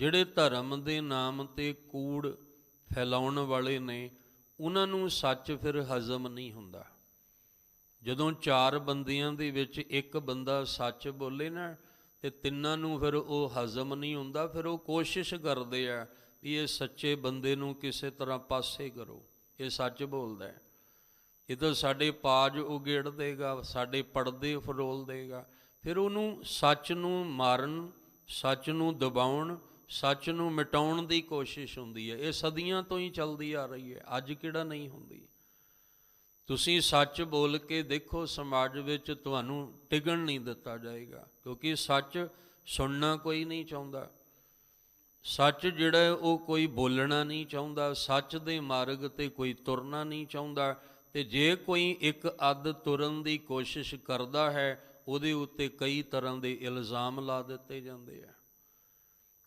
ਜਿਹੜੇ ਧਰਮ ਦੇ ਨਾਮ ਤੇ ਕੂੜ ਫੈਲਾਉਣ ਵਾਲੇ ਨੇ, ਉਹਨਾਂ ਨੂੰ ਸੱਚ ਫਿਰ ਹਜ਼ਮ ਨਹੀਂ ਹੁੰਦਾ। ਜਦੋਂ ਚਾਰ ਬੰਦਿਆਂ ਦੇ ਵਿੱਚ ਇੱਕ ਬੰਦਾ ਸੱਚ ਬੋਲੇ ਨਾ, ਤੇ ਤਿੰਨਾਂ ਨੂੰ ਫਿਰ ਉਹ ਹਜ਼ਮ ਨਹੀਂ ਹੁੰਦਾ, ਫਿਰ ਉਹ ਕੋਸ਼ਿਸ਼ ਕਰਦੇ ਆ ਵੀ ਇਹ ਸੱਚੇ ਬੰਦੇ ਨੂੰ ਕਿਸੇ ਤਰ੍ਹਾਂ ਪਾਸੇ ਕਰੋ, ਇਹ ਸੱਚ ਬੋਲਦਾ ਇਹ ਤਾਂ ਸਾਡੇ ਪਾਜ ਉਗੇੜ ਦੇਗਾ, ਸਾਡੇ ਪਰਦੇ ਫਰੋਲ ਦੇਗਾ। ਫਿਰ ਉਹਨੂੰ ਸੱਚ ਨੂੰ ਮਾਰਨ, ਸੱਚ ਨੂੰ ਦਬਾਉਣ ਸੱਚ ਨੂੰ ਮਿਟਾਉਣ ਦੀ ਕੋਸ਼ਿਸ਼ ਹੁੰਦੀ ਹੈ। ਇਹ ਸਦੀਆਂ ਤੋਂ ਹੀ ਚੱਲਦੀ ਆ ਰਹੀ ਹੈ। ਅੱਜ ਕਿਹੜਾ ਨਹੀਂ ਹੁੰਦੀ? ਤੁਸੀਂ ਸੱਚ ਬੋਲ ਕੇ ਦੇਖੋ, ਸਮਾਜ ਵਿੱਚ ਤੁਹਾਨੂੰ ਟਿਕਣ ਨਹੀਂ ਦਿੱਤਾ ਜਾਏਗਾ, ਕਿਉਂਕਿ ਸੱਚ ਸੁਣਨਾ ਕੋਈ ਨਹੀਂ ਚਾਹੁੰਦਾ। ਸੱਚ ਜਿਹੜਾ ਉਹ ਕੋਈ ਬੋਲਣਾ ਨਹੀਂ ਚਾਹੁੰਦਾ। ਸੱਚ ਦੇ ਮਾਰਗ ਤੇ ਕੋਈ ਤੁਰਨਾ ਨਹੀਂ ਚਾਹੁੰਦਾ। ਤੇ ਜੇ ਕੋਈ ਇੱਕ ਅੱਧ ਤੁਰਨ ਦੀ ਕੋਸ਼ਿਸ਼ ਕਰਦਾ ਹੈ, ਉਹਦੇ ਉੱਤੇ ਕਈ ਤਰ੍ਹਾਂ ਦੇ ਇਲਜ਼ਾਮ ਲਾ ਦਿੱਤੇ ਜਾਂਦੇ ਆ।